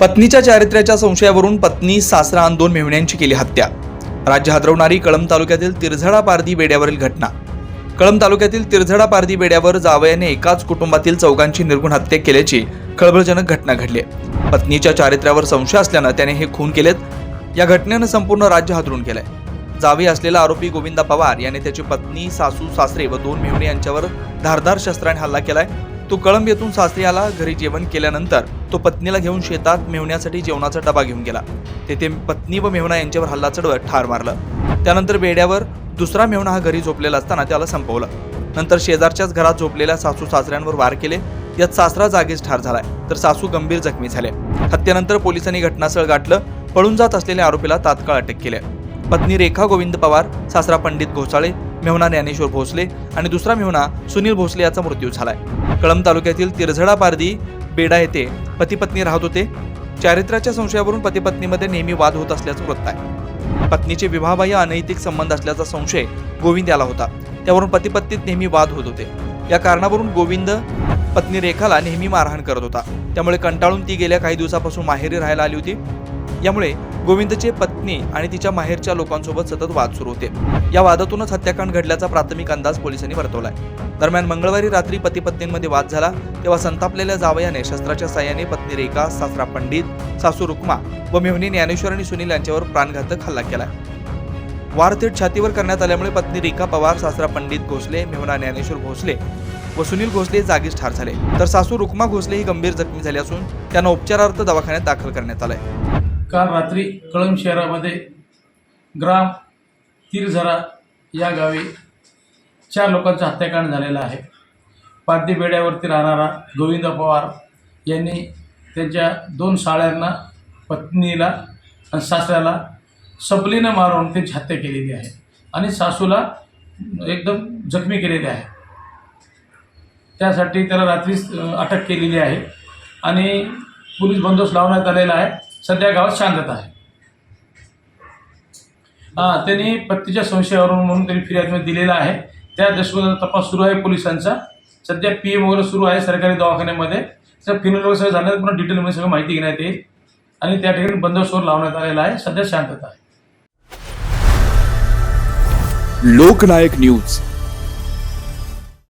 पत्नीच्या चारित्र्याच्या संशयावरून पत्नी सासरा आणि दोन मेहुण्यांची केली हत्या. राज्य हादरवणारी कळंब तालुक्यातील तिरझडा पारधी बेड्यावरील घटना. कळंब तालुक्यातील तिरझडा पारधी बेड्यावर जावयाने एकाच कुटुंबातील चौघांची निर्गुण हत्या केल्याची खळबळजनक घटना घडली आहे. पत्नीच्या चारित्र्यावर संशय असल्यानं त्याने हे खून केलेत. या घटनेनं संपूर्ण राज्य हादरून केलंय जावे असलेला आरोपी गोविंदा पवार याने त्याची पत्नी सासू सासरे व दोन मेहुणे यांच्यावर धारदार शस्त्राने हल्ला केलाय. तो कळंब येथून सासरी आला घरी जेवण केल्यानंतर तो पत्नीला घेऊन शेतात मेहुण्यासाठी जेवणाचा डबा घेऊन गेला. तेथे पत्नी व मेहुणा यांच्यावर हल्ला चढवत ठार मारलं. त्यानंतर बेड्यावर दुसरा मेहुणा हा घरी झोपलेला असताना त्याला संपवलं. नंतर शेजारच्याच घरात झोपलेल्या सासू सासऱ्यांवर वार केले. यात सासरा जागीच ठार झालाय. तर सासू गंभीर जखमी झाले. हत्येनंतर पोलिसांनी घटनास्थळ गाठलं. पळून जात असलेल्या आरोपीला तात्काळ अटक केली पत्नी रेखा गोविंद पवार सासरा पंडित घोसाळे मेहुणा ज्ञानेश्वर भोसले आणि दुसरा मेहुणा सुनील भोसले याचा मृत्यू झालाय. कळंब तालुक्यातील तिरझडा पारदी बेडा येथे पती पत्नी राहत होते. चारित्र्याच्या संशयावरून पती पत्नीमध्ये नेहमी वाद होत असल्याचं वृत्त आहे. पत्नीचे विवाहबाह्य अनैतिक संबंध असल्याचा संशय गोविंद याला होता. त्यावरून पती पत्नीत नेहमी वाद होत होते. या कारणावरून गोविंद पत्नी रेखाला नेहमी मारहाण करत होता. त्यामुळे कंटाळून ती गेल्या काही दिवसापासून माहेरी राहायला आली होती. यामुळे गोविंदची पत्नी आणि तिच्या माहेरच्या लोकांसोबत सतत वाद सुरू होते. या वादातूनच हत्याकांड घडल्याचा प्राथमिक अंदाज पोलिसांनी वर्तवलाय. दरम्यान मंगळवारी रात्री पती पत्नींमध्ये वाद झाला तेव्हा संतापलेल्या जावयाने शस्त्राच्या साह्याने पत्नी रेखा सासरा पंडित सासू रुक्मा व मेहनी ज्ञानेश्वर आणि सुनील यांच्यावर प्राणघातक हल्ला केला वार थेट छातीवर करण्यात आल्यामुळे पत्नी रेखा पवार सासरा पंडित घोसले मेहुणा ज्ञानेश्वर भोसले व सुनील भोसले जागीच ठार झाले. तर सासू रुक्मा भोसले ही गंभीर जखमी झाली असून त्यांना उपचारार्थ दवाखान्यात दाखल करण्यात आलंय. काल रात्री कळंब शहरामध्ये ग्राम तिरझरा या गावी चार लोकांचा हत्याकांड झालेला आहे. पारधी बेड्यावरती राहणारा गोविंद पवार यांनी त्यांच्या दोन साळ्यांना पत्नीला आणि सासऱ्याला सबलीनं मारून त्यांची हत्या केलेली आहे आणि सासूला एकदम जखमी केलेली आहे. त्यासाठी त्याला रात्रीच अटक केलेली आहे आणि पोलीस बंदोबस्त लावण्यात आलेला आहे. सध्या गावात शांतता आहे. हां त्यांनी पत्तीच्या संशयावरून म्हणून त्यांनी फिर्यादमध्ये दिलेला आहे. त्या दशकोचा तपास सुरू आहे पोलिसांचा. सध्या पी एम वगैरे सुरू आहे सरकारी दवाखान्यामध्ये. तर फिनल वगैरे सगळं झालं पण डिटेलमध्ये सगळं माहिती घेण्यात येईल. आणि त्या ठिकाणी बंदोबस्तवर लावण्यात आलेला आहे. सध्या शांतता आहे. लोकनायक न्यूज.